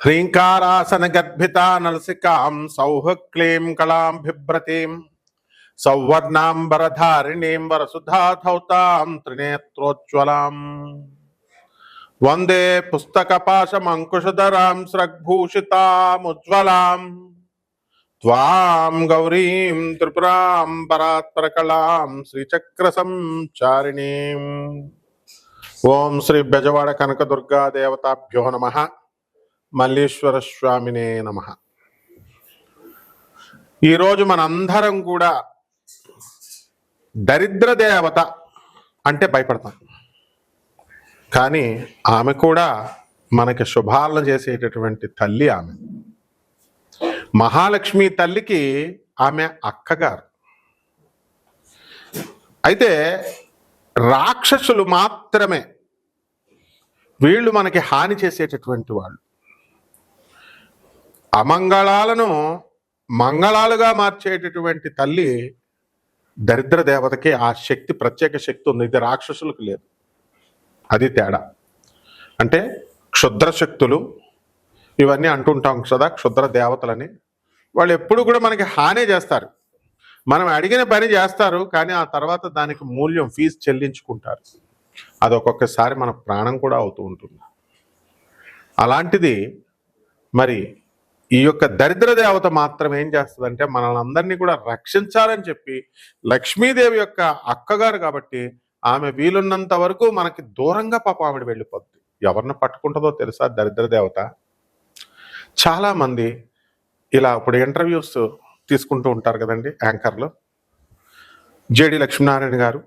హ్రీంకారాసన గర్భితా నలసికాం సౌహక్లీం కళాం బిభ్రతీం సౌవర్ణాంబరధారిణీం వరసుధాధౌతాం త్రినేత్రోజ్వలాం వందే పుస్తకపాశమంకుశధరాం స్రగ్భూషితాముజ్వలాం త్వాం గౌరీం త్రిపురాం పరాత్పరకళాం శ్రీచక్ర సంచారిణీం ఓం శ్రీ బెజవాడ కనకదుర్గా దేవతాభ్యో నమ మల్లేశ్వర స్వామినే నమ. ఈరోజు మనందరం కూడా దరిద్ర దేవత అంటే భయపడతాం. కానీ ఆమె కూడా మనకి శుభాలను చేసేటటువంటి తల్లి ఆమె. మహాలక్ష్మి తల్లికి ఆమె అక్కగారు. అయితే రాక్షసులు మాత్రమే వీళ్ళు మనకి హాని చేసేటటువంటి వాళ్ళు. అమంగళాలను మంగళాలుగా మార్చేటటువంటి తల్లి దరిద్ర దేవతకి ఆ శక్తి ప్రత్యేక శక్తి ఉంది. ఇది రాక్షసులకు లేదు. అది తేడా. అంటే క్షుద్ర శక్తులు ఇవన్నీ అంటుంటాం కదా క్షుద్ర దేవతలని. వాళ్ళు ఎప్పుడు కూడా మనకి హానే చేస్తారు. మనం అడిగిన పని చేస్తారు కానీ ఆ తర్వాత దానికి మూల్యం ఫీజు చెల్లించుకుంటారు. అది ఒక్కొక్కసారి మన ప్రాణం కూడా అవుతూ ఉంటుంది. అలాంటిది మరి ఈ యొక్క దరిద్ర దేవత మాత్రం ఏం చేస్తుందంటే మనల్ని అందరినీ కూడా రక్షించాలని చెప్పి లక్ష్మీదేవి యొక్క అక్కగారు కాబట్టి ఆమె వీలున్నంత వరకు మనకి దూరంగా పాప ఆవిడ వెళ్ళిపోద్ది. ఎవరిని పట్టుకుంటుందో తెలుసా దరిద్ర దేవత? చాలామంది ఇలా ఇప్పుడు ఇంటర్వ్యూస్ తీసుకుంటూ ఉంటారు కదండి యాంకర్లు. జేడి లక్ష్మీనారాయణ గారు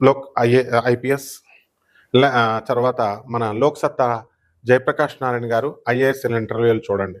లోక్ ఐఏ ఐపీఎస్ తర్వాత మన లోక్సత్తా జయప్రకాష్ నారాయణ గారు ఐఏఎస్ఎల్ ఇంటర్వ్యూలు చూడండి.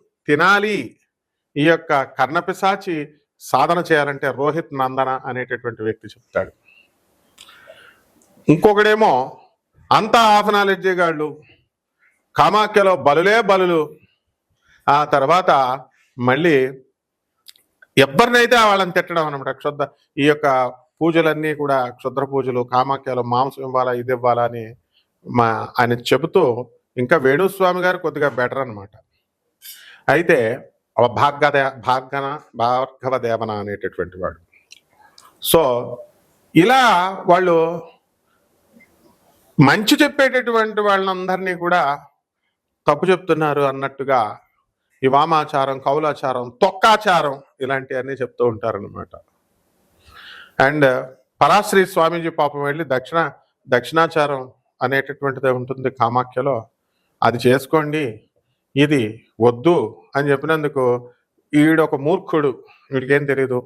తినాలి. ఈ యొక్క కర్ణపిశాచి సాధన చేయాలంటే రోహిత్ నందన అనేటటువంటి వ్యక్తి చెప్తాడు. ఇంకొకడేమో అంతా హాఫ్ నాలెడ్జీ గాళ్ళు కామాఖ్యలో బలులే బలులు. ఆ తర్వాత మళ్ళీ ఎవరినైతే వాళ్ళని తిట్టడం అనమాట క్షుద్ర ఈ యొక్క పూజలన్నీ కూడా క్షుద్ర పూజలు కామాఖ్యలో మాంసం ఇవ్వాలా ఇది ఇవ్వాలా అని మా ఆయన చెబుతూ ఇంకా వేణుస్వామి గారు కొద్దిగా బెటర్ అనమాట. అయితే భార్గదే భార్గన భార్గవ దేవన అనేటటువంటి వాడు. సో ఇలా వాళ్ళు మంచి చెప్పేటటువంటి వాళ్ళందరినీ కూడా తప్పు చెప్తున్నారు అన్నట్టుగా ఈ వామాచారం కౌలాచారం తొక్కాచారం ఇలాంటివన్నీ చెప్తూ ఉంటారనమాట అండ్ పరాశ్రీ స్వామీజీ పాపం వెళ్ళి దక్షిణ దక్షిణాచారం అనేటటువంటిది ఉంటుంది కామాఖ్యలో. అది చేసుకోండి ఇది వద్దు అని చెప్పినందుకు ఈడు ఒక మూర్ఖుడు. వీడికేం తెలీదు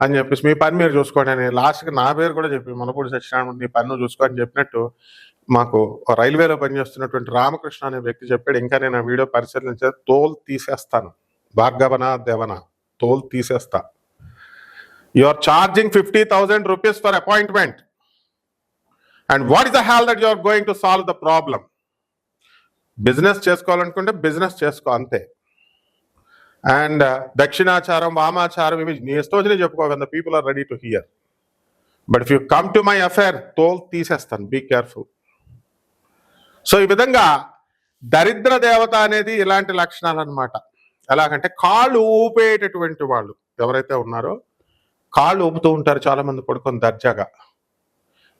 అని చెప్పేసి మీ పని మీరు చూసుకోండి అని లాస్ట్కి నా పేరు కూడా చెప్పి మనపూడి సత్యనారాయణ నీ పన్ను చూసుకో అని చెప్పినట్టు మాకు రైల్వేలో పనిచేస్తున్నటువంటి రామకృష్ణ అనే వ్యక్తి చెప్పాడు ఇంకా నేను ఆ వీడియో పరిశీలించే తోలు తీసేస్తాను. భార్గవన దేవన తోలు తీసేస్తా. You are charging fifty thousand rupees for appointment and what is the hell that you are going to solve the problem business చేసుకోవాలనుకుంటే బిజినెస్ చేసుకో అంతే. అండ్ uh, దక్షిణాచారం వామాచారం ఇవి నీ ఇష్టం చెప్పుకో కదా people are ready to hear but if you come to my affair తోల్ తీసేస్తాను be careful so ఈ విధంగా దరిద్ర దేవత అనేది ఇలాంటి లక్షణాలు అనమాట ఎలాగంటే కాళ్ళు ఊపేటటువంటి వాళ్ళు. ఎవరైతే ఉన్నారో కాళ్ళు ఊపుతూ ఉంటారు చాలామంది పడుకొని దర్జాగా.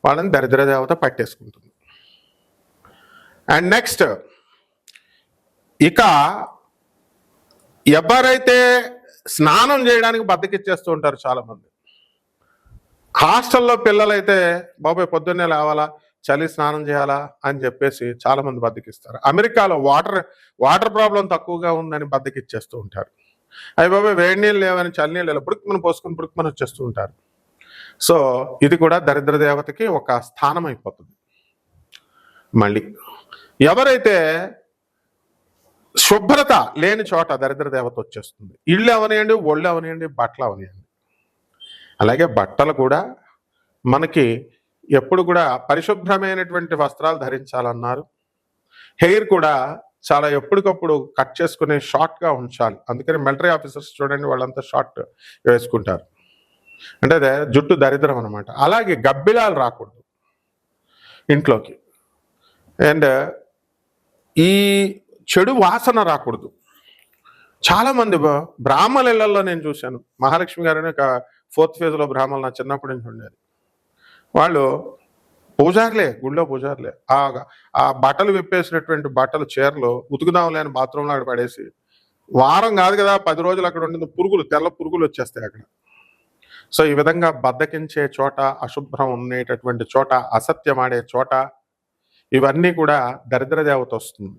వాళ్ళని దరిద్ర దేవత పట్టేసుకుంటుంది. అండ్ నెక్స్ట్ ఇక ఎవరైతే స్నానం చేయడానికి బద్దకిచ్చేస్తూ ఉంటారు చాలామంది. హాస్టల్లో పిల్లలైతే బాబాయ్ పొద్దున్నే లేవాలా? చలి స్నానం చేయాలా? అని చెప్పేసి చాలామంది బద్దకిస్తారు. అమెరికాలో వాటర్ వాటర్ ప్రాబ్లం తక్కువగా ఉందని బద్దకిచ్చేస్తూ ఉంటారు. అవి బాబాయ్ వేడి నీళ్ళు లేవని చలి నీళ్ళు పుడుకుమని పోసుకుని పుడుకుమని వచ్చేస్తూ ఉంటారు. సో ఇది కూడా దరిద్ర దేవతకి ఒక స్థానం అయిపోతుంది. మళ్ళీ ఎవరైతే శుభ్రత లేని చోట దరిద్ర దేవత వచ్చేస్తుంది. ఇళ్ళు అవనియండి ఒళ్ళు అవనియండి బట్టలు అవనియండి. అలాగే బట్టలు కూడా మనకి ఎప్పుడు కూడా పరిశుభ్రమైనటువంటి వస్త్రాలు ధరించాలన్నారు. హెయిర్ కూడా చాలా ఎప్పటికప్పుడు కట్ చేసుకుని షార్ట్గా ఉంచాలి. అందుకని మిలిటరీ ఆఫీసర్స్ చూడండి వాళ్ళంతా షార్ట్ వేసుకుంటారు. అంటే అదే జుట్టు దరిద్రం అనమాట అలాగే గబ్బిలాలు రాకూడదు. ఇంట్లోకి. అండ్ ఈ చెడు వాసన రాకూడదు. చాలామంది బ్రాహ్మణ ఇళ్ళలో నేను చూశాను. మహాలక్ష్మి గారిని ఒక ఫోర్త్ ఫేజ్లో బ్రాహ్మణులు నా చిన్నప్పటి నుంచి ఉండేది. వాళ్ళు పూజారులే గుళ్ళో పూజారులే. ఆ ఆ బట్టలు విప్పేసినటువంటి బట్టలు చీరలు ఉతుకుదాంలే అని బాత్రూంలో అక్కడ పడేసి వారం కాదు కదా పది రోజులు అక్కడ ఉండిన పురుగులు తెల్ల పురుగులు వచ్చేస్తాయి అక్కడ. సో ఈ విధంగా బద్దకించే చోట అశుభ్రం ఉండేటటువంటి చోట అసత్యం ఆడే చోట ఇవన్నీ కూడా దరిద్ర దేవత వస్తుంది.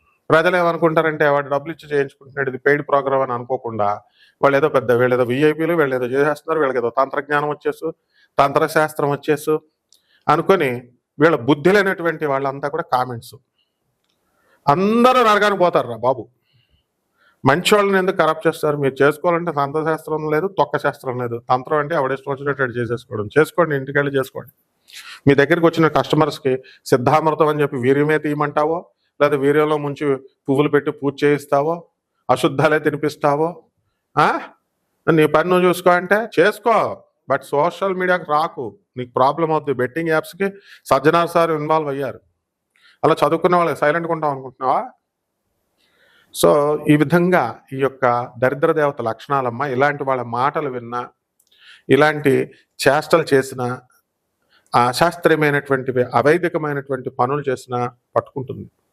ప్రజలు ఏమనుకుంటారంటే వాడు డబ్బులు ఇచ్చి చేయించుకుంటున్నాడు ఇది పెయిడ్ ప్రోగ్రామ్ అని అనుకోకుండా వాళ్ళు ఏదో పెద్ద వీళ్ళు ఏదో విఐపీలు వీళ్ళు ఏదో చేసేస్తున్నారు వీళ్ళకి ఏదో తంత్రజ్ఞానం వచ్చేసు తంత్రశాస్త్రం వచ్చేసు అనుకొని వీళ్ళ బుద్ధి లేనటువంటి వాళ్ళంతా కూడా కామెంట్స్ అందరూ నరగాని పోతారు రా బాబు. మంచి వాళ్ళని ఎందుకు కరప్ట్ చేస్తారు? మీరు చేసుకోవాలంటే తంత్రశాస్త్రం లేదు తొక్క శాస్త్రం లేదు. తంత్రం అంటే ఎవడేష్టం వచ్చినట్టు చేసేసుకోవడం. చేసుకోండి ఇంటికి వెళ్ళి చేసుకోండి. మీ దగ్గరికి వచ్చిన కస్టమర్స్కి సిద్ధామృతం అని చెప్పి వీర్యమే తీయమంటావో లేదా వీర్యంలో ముంచి పువ్వులు పెట్టి పూజ చేయిస్తావో? అశుద్ధాలే తినిపిస్తావో? నీ పని నువ్వు చూసుకో అంటే చేసుకో. బట్ సోషల్ మీడియాకి రాకు. నీకు ప్రాబ్లం అవుతుంది బెట్టింగ్ యాప్స్కి సజ్జనార్ సార్ ఇన్వాల్వ్ అయ్యారు. అలా చదువుకున్న వాళ్ళు సైలెంట్గా ఉంటాం అనుకుంటున్నావా? సో ఈ విధంగా ఈ యొక్క దరిద్ర దేవత లక్షణాలమ్మ ఇలాంటి వాళ్ళ మాటలు విన్నా ఇలాంటి చేష్టలు చేసిన అశాస్త్రీయమైనటువంటి అవైదికమైనటువంటి పనులు చేసిన పట్టుకుంటుంది.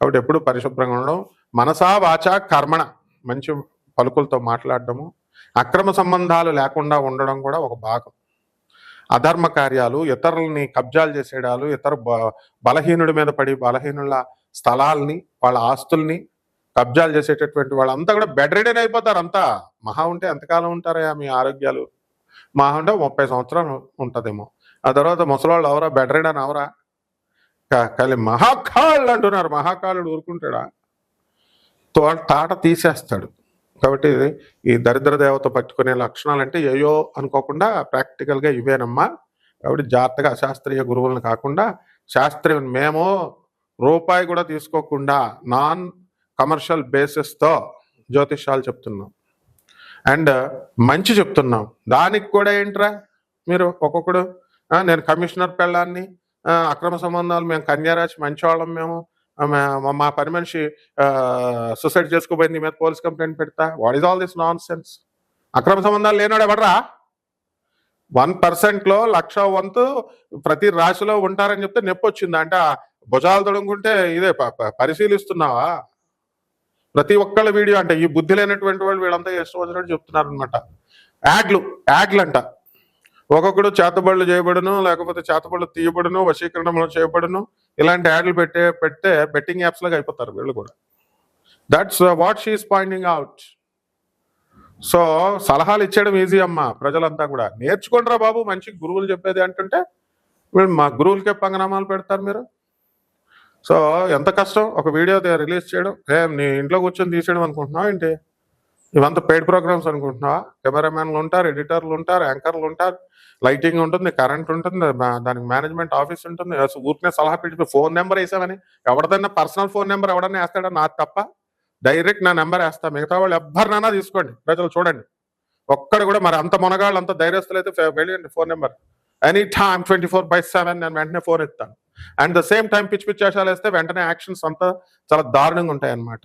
కాబట్టి ఎప్పుడు పరిశుభ్రంగా ఉండడం. మనసా వాచా కర్మణ. మంచి పలుకులతో మాట్లాడడము. అక్రమ సంబంధాలు లేకుండా ఉండడం కూడా ఒక భాగం. అధర్మ కార్యాలు ఇతరులని కబ్జాలు చేసేయడాలు ఇతర బలహీనుడి మీద పడి బలహీనుల స్థలాల్ని వాళ్ళ ఆస్తుల్ని కబ్జాలు చేసేటటువంటి వాళ్ళంతా కూడా బెడ్ రెడీ అయిపోతారు అంతా. మహా ఉంటే ఎంతకాలం ఉంటారయా మీ ఆరోగ్యాలు? మహా ఉంటే ముప్పై సంవత్సరాలు ఉంటుందేమో. ఆ తర్వాత ముసలాళ్ళు అవరా బెడ్ రెడీ అని అవరా కలి కానీ మహాకాళ్ళు అంటున్నారు. మహాకాళుడు ఊరుకుంటాడా? తో తాట తీసేస్తాడు. కాబట్టి ఈ దరిద్ర దేవత పట్టుకునే లక్షణాలు అంటే ఏయో అనుకోకుండా ప్రాక్టికల్గా ఇవేనమ్మా. కాబట్టి జాగ్రత్తగా అశాస్త్రీయ గురువులను కాకుండా శాస్త్రీయ మేము రూపాయి కూడా తీసుకోకుండా నాన్ కమర్షియల్ బేసిస్తో జ్యోతిష్యాలు చెప్తున్నాం. అండ్ మంచి చెప్తున్నాం. దానికి కూడా ఏంట్రా మీరు ఒక్కొక్కడు? నేను కమిషనర్ పెళ్ళాన్ని అక్రమ సంబంధాలు మేము కన్యారాశి మంచివాళ్ళం మేము. మా- పని మనిషి సూసైడ్ చేసుకోబోయింది మీద పోలీస్ కంప్లైంట్ పెడతా. What is all this nonsense అక్రమ సంబంధాలు లేనాడు ఎవడరా? వన్ పర్సెంట్లో లక్ష వంతు ప్రతి రాశిలో ఉంటారని చెప్తే నొప్పి వచ్చింది? అంటే భుజాలు తొడుగుంటే ఇదే ప- పరిశీలిస్తున్నావా? ప్రతి ఒక్కళ్ళ వీడియో అంటే ఈ బుద్ధి లేనటువంటి వాళ్ళు వీళ్ళంతా ఇష్టం వచ్చినట్టు చెప్తున్నారు అనమాట యాడ్లు యాడ్లు అంట ఒక్కొక్కడు చేతబడులు చేయబడును లేకపోతే చేతబడులు తీయబడును వశీకరణలో చేయబడును ఇలాంటి యాడ్లు పెట్టే పెట్టే బెట్టింగ్ యాప్స్ లాగా అయిపోతారు వీళ్ళు కూడా. That's what she is pointing out so సలహాలు ఇచ్చేయడం ఈజీ అమ్మా ప్రజలంతా కూడా. నేర్చుకుంటారా బాబు మంచి గురువులు చెప్పేది అంటుంటే వీళ్ళు మా గురువులకే పంగనామాలు పెడతారు మీరు. సో ఎంత కష్టం ఒక వీడియో రిలీజ్ చేయడం ఏం నీ ఇంట్లో కూర్చొని తీసేయడం అనుకుంటున్నావు ఏంటి? ఇవంతా పెయిడ్ ప్రోగ్రామ్స్ అనుకుంటున్నావా? కెమెరామెన్లు ఉంటారు ఎడిటర్లు ఉంటారు యాంకర్లు ఉంటారు లైటింగ్ ఉంటుంది కరెంట్ ఉంటుంది దానికి మేనేజ్మెంట్ ఆఫీస్ ఉంటుంది. ఊరికే ఊరికనే సలహా పెట్టి ఫోన్ నెంబర్ వేసామని ఎవరిదైనా పర్సనల్ ఫోన్ నెంబర్ ఎవడన్నా వేస్తాడా? నాకు తప్ప. డైరెక్ట్ నా నెంబర్ వేస్తా. మిగతా వాళ్ళు ఎవ్వరినైనా తీసుకోండి. ప్రజలు చూడండి. ఒక్కడ కూడా మరి అంత మునగాళ్ళు అంత ధైర్యస్తులు అయితే వెళ్ళండి phone number. Any time twenty four by seven నేను వెంటనే ఫోన్ ఎత్తాను. అండ్ ద సేమ్ టైం పిచ్చి పిచ్చి వేషాలు వేస్తే వెంటనే యాక్షన్స్ అంతా చాలా దారుణంగా ఉంటాయి అన్నమాట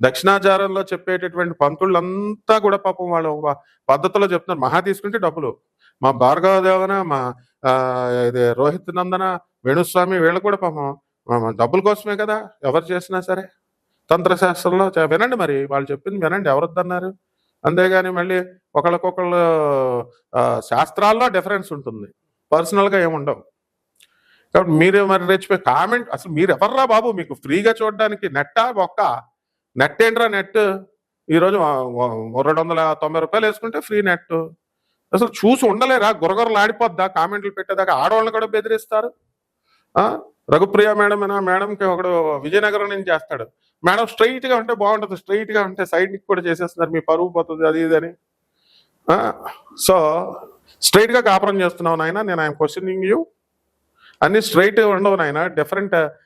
దక్షిణాచారంలో చెప్పేటటువంటి పంతులంతా కూడా పాపం వాళ్ళు పద్ధతిలో చెప్తున్నారు. మహా తీసుకుంటే డబ్బులు. మా భార్గవ దేవన మా ఇది రోహిత్ నందన వేణుస్వామి వీళ్ళు కూడా పాపం డబ్బుల కోసమే కదా ఎవరు చేసినా సరే. తంత్రశాస్త్రంలో వినండి మరి వాళ్ళు చెప్పింది వినండి. ఎవరు అన్నారు అంతేగాని మళ్ళీ ఒకళ్ళకొకళ్ళు శాస్త్రాల్లో డిఫరెన్స్ ఉంటుంది. పర్సనల్గా ఏముండవు కాబట్టి మీరు మరి రెచ్చిపోయి కామెంట్ అసలు మీరు ఎవర్రా బాబు? మీకు ఫ్రీగా చూడడానికి నెట్టా ఒక్క నెట్ ఏంట్రా నెట్? ఈరోజు రెండు వందల తొంభై రూపాయలు వేసుకుంటే ఫ్రీ నెట్. అసలు చూసి ఉండలేరా? గురగొరలు ఆడిపోద్దా? కామెంట్లు పెట్టేదాకా ఆడవాళ్ళని కూడా బెదిరిస్తారు. రఘుప్రియ మేడం అయినా మేడంకి ఒకడు విజయనగరం నుంచి చేస్తాడు. మేడం స్ట్రైట్గా ఉంటే బాగుంటుంది. స్ట్రైట్గా ఉంటే సైడ్కి కూడా చేసేస్తున్నారు. మీ పరువు పోతుంది అది ఇది అని. సో స్ట్రైట్గా కాపురం చేస్తున్నావు నాయన. నేను ఆయన క్వశ్చనింగ్ యూ. అన్ని స్ట్రైట్ ఉండవు నాయన. డిఫరెంట్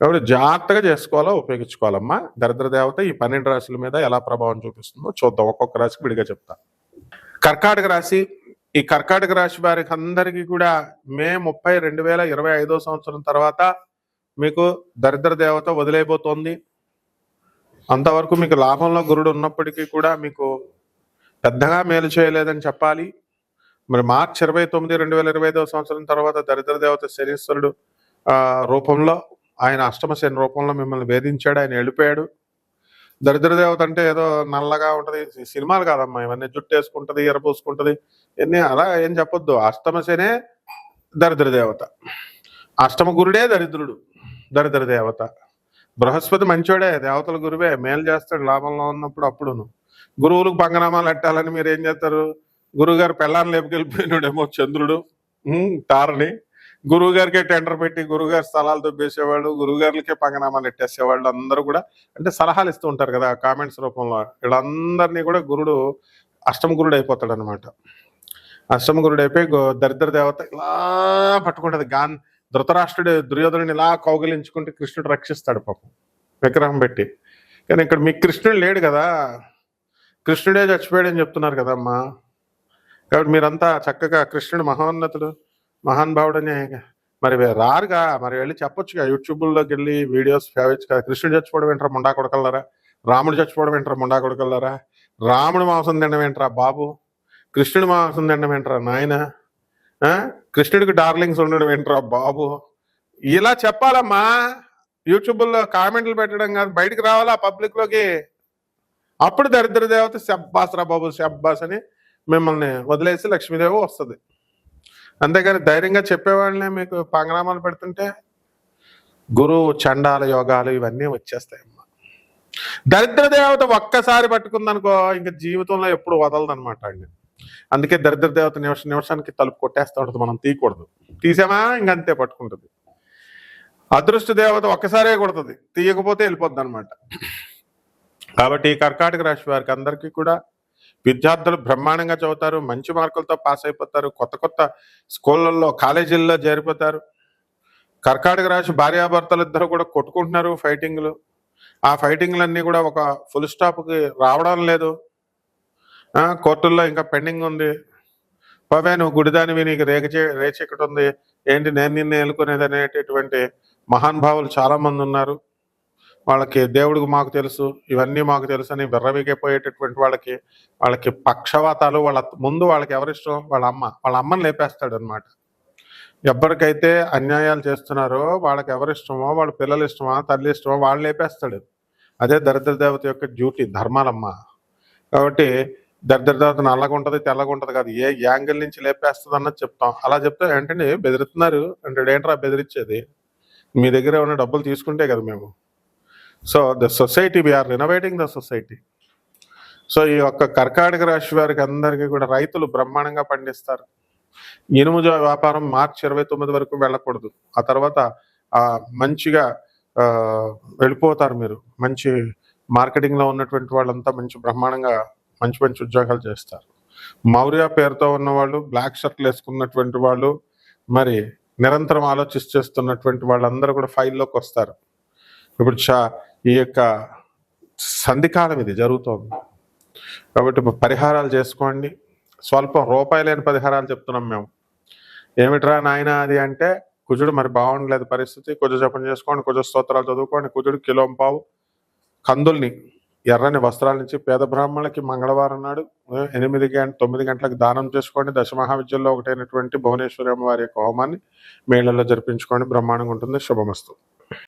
కాబట్టి జాగ్రత్తగా చేసుకోవాలా ఉపయోగించుకోవాలమ్మా? దరిద్ర దేవత ఈ పన్నెండు రాశుల మీద ఎలా ప్రభావం చూపిస్తుందో చూద్దాం. ఒక్కొక్క రాశికి విడిగా చెప్తా. కర్కాటక రాశి ఈ కర్కాటక రాశి వారికి అందరికీ కూడా మే ముప్పై రెండు వేల ఇరవై ఐదో సంవత్సరం తర్వాత మీకు దరిద్ర దేవత వదిలైపోతుంది అంతవరకు మీకు లాభంలో గురుడు ఉన్నప్పటికీ కూడా మీకు పెద్దగా మేలు చేయలేదని చెప్పాలి. మరి మార్చి ఇరవై తొమ్మిది రెండు వేల ఇరవై ఐదవ సంవత్సరం తర్వాత దరిద్ర దేవత శనీశ్వరుడు రూపంలో ఆయన అష్టమ రూపంలో మిమ్మల్ని వేధించాడు ఆయన వెళ్ళిపోయాడు. దరిద్ర దేవత అంటే ఏదో నల్లగా ఉంటది. సినిమాలు కాదమ్మా ఇవన్నీ జుట్టు వేసుకుంటది ఎరపోసుకుంటది ఇవన్నీ అలా ఏం చెప్పొద్దు. అష్టమశనే దరిద్రదేవత అష్టమ గురుడే దరిద్రుడు దరిద్ర దేవత. బృహస్పతి మంచోడే దేవతల గురువే మేలు చేస్తాడు లాభంలో ఉన్నప్పుడు అప్పుడును. గురువులకు పంగనామాలు పెట్టాలని మీరు ఏం చేస్తారు? గురువుగారు పెళ్ళాన్ని లేపుకెళ్ళిపోయినాడేమో చంద్రుడు తారని. గురువు గారికే టెండర్ పెట్టి గురువుగారి స్థలాలు దొబ్బేసేవాళ్ళు గురువుగారికే పంగనామాలు ఎట్టేసేవాళ్ళు అందరూ కూడా అంటే సలహాలు ఇస్తూ ఉంటారు కదా కామెంట్స్ రూపంలో. వీళ్ళందరినీ కూడా గురుడు అష్టమ గురుడు అయిపోతాడు అనమాట అష్టమ గురుడు అయిపోయి గో- దరిద్ర దేవత ఇలా పట్టుకుంటుంది. గాన్ ధృతరాష్ట్రుడు దుర్యోధనుని ఇలా కౌగిలించుకుంటే కృష్ణుడు రక్షిస్తాడు పాపం. విగ్రహం పెట్టి. కానీ ఇక్కడ మీకు కృష్ణుడు లేడు కదా. కృష్ణుడే చచ్చిపోయాడని చెప్తున్నారు కదమ్మా. కాబట్టి మీరంతా చక్కగా కృష్ణుడు మహోన్నతుడు. మహానుభావుడనే మరి రారుగా. మరి వెళ్ళి చెప్పొచ్చుగా. యూట్యూబ్లోకి వెళ్ళి వీడియోస్ ఫేవచ్చు కదా కృష్ణుడు చచ్చిపోవడం ఏంట్రా ముండా కొడకల్లారా? రాముడు చచ్చిపోవడం ఏంట్రా ముండా కొడకల్లారా? రాముడు మాంసం తినడం ఏంట్రా బాబు? కృష్ణుడి మాంసం తినడం ఏంట్రా నాయన? కృష్ణుడికి డార్లింగ్స్ ఉండడం ఏంట్రా బాబు? ఇలా చెప్పాలమ్మా. యూట్యూబ్లో కామెంట్లు పెట్టడం కాదు. బయటికి రావాలా పబ్లిక్లోకి? అప్పుడు దరిద్ర దేవత శబ్బాస్ రా బాబు శబ్బాస్ అని మిమ్మల్ని వదిలేసి లక్ష్మీదేవి వస్తుంది. అంతేగాని ధైర్యంగా చెప్పేవాళ్ళనే మీకు పంగనామాలు పెడుతుంటే గురువు చండాల యోగాలు ఇవన్నీ వచ్చేస్తాయమ్మా. దరిద్ర దేవత ఒక్కసారి పట్టుకుందనుకో ఇంకా జీవితంలో ఎప్పుడు వదలదనమాట అండి అందుకే దరిద్ర దేవత నిమిష నిమిషానికి తలుపు కొట్టేస్తూ ఉంటుంది మనం తీయకూడదు. తీసామా? ఇంక అంతే పట్టుకుంటుంది. అదృష్ట దేవత ఒక్కసారే కొడుతుంది. తీయకపోతే వెళ్ళిపోద్ది అనమాట కాబట్టి ఈ కర్కాటక రాశి వారికి అందరికీ కూడా విద్యార్థులు బ్రహ్మాండంగా చదువుతారు మంచి మార్కులతో పాస్ అయిపోతారు కొత్త కొత్త స్కూళ్ళల్లో కాలేజీల్లో చేరిపోతారు. కర్కాటక రాశి భార్యాభర్తలు ఇద్దరు కూడా కొట్టుకుంటున్నారు ఫైటింగ్లు. ఆ ఫైటింగ్లన్నీ కూడా ఒక ఫుల్ స్టాప్కి రావడం లేదు. కోర్టుల్లో ఇంకా పెండింగ్ ఉంది. పవే నువ్వు గుడిదానివి నీకు రేగచే రేచెక్కటి ఉంది ఏంటి నేను నిన్ను ఎలుకునేది అనేటటువంటి మహానుభావులు చాలామంది ఉన్నారు. వాళ్ళకి దేవుడికి మాకు తెలుసు ఇవన్నీ మాకు తెలుసు అని విర్రవీగిపోయేటటువంటి వాళ్ళకి వాళ్ళకి పక్షవాతాలు వాళ్ళ ముందు వాళ్ళకి ఎవరిష్టం? వాళ్ళ అమ్మ. వాళ్ళ అమ్మని లేపేస్తాడు అనమాట ఎవరికైతే అన్యాయాలు చేస్తున్నారో వాళ్ళకి ఎవరిష్టమో వాళ్ళ పిల్లలు ఇష్టమా తల్లి ఇష్టమో వాళ్ళు లేపేస్తాడు. అదే దరిద్ర దేవత యొక్క డ్యూటీ ధర్మాలమ్మ. కాబట్టి దరిద్ర దేవత నల్లగా ఉంటుంది తెల్లగా ఉంటుంది కాదు ఏ యాంగిల్ నుంచి లేపేస్తుంది అన్నది చెప్తాం. అలా చెప్తే ఏంటండి బెదిరిస్తున్నారు. అంటే ఏంట్రా బెదిరించేది? మీ దగ్గర ఉన్న డబ్బులు తీసుకుంటే కదా మేము. So the society we are renovating the society so ఈ యొక్క కర్కాటక రాశి వారికి అందరికీ కూడా రైతులు బ్రహ్మాండంగా పండిస్తారు. ఇనుము వ్యాపారం మార్చి ఇరవై తొమ్మిది వరకు వెళ్ళకూడదు. ఆ తర్వాత మంచిగా వెళ్ళిపోతారు మీరు. మంచి మార్కెటింగ్లో ఉన్నటువంటి వాళ్ళంతా మంచి బ్రహ్మాండంగా మంచి మంచి ఉద్యోగాలు చేస్తారు. మౌర్య పేరుతో ఉన్న వాళ్ళు బ్లాక్ షర్ట్లు వేసుకున్నటువంటి వాళ్ళు మరి నిరంతరం ఆలోచిస్తున్నటువంటి వాళ్ళందరూ కూడా ఫైల్లోకి వస్తారు. ఇప్పుడు చా ఈ యొక్క సంధికాలం ఇది జరుగుతోంది. కాబట్టి పరిహారాలు చేసుకోండి. స్వల్పం రూపాయి లేని పరిహారాలు చెప్తున్నాం మేము. ఏమిట్రా నాయన అది అంటే కుజుడు మరి బాగుండలేదు పరిస్థితి. కుజ జపం చేసుకోండి కుజ స్తోత్రాలు చదువుకోండి. కుజుడు కిలోం పావు. కందుల్ని ఎర్రని వస్త్రాల నుంచి పేద బ్రాహ్మణులకి మంగళవారం నాడు ఎనిమిది గంట తొమ్మిది గంటలకు దానం చేసుకోండి. దశ మహావిద్యల్లో ఒకటైనటువంటి భువనేశ్వరి అమ్మవారి యొక్క హోమాన్ని మేళల్లో జరిపించుకోండి. బ్రహ్మాండంగా ఉంటుంది. శుభమస్తు.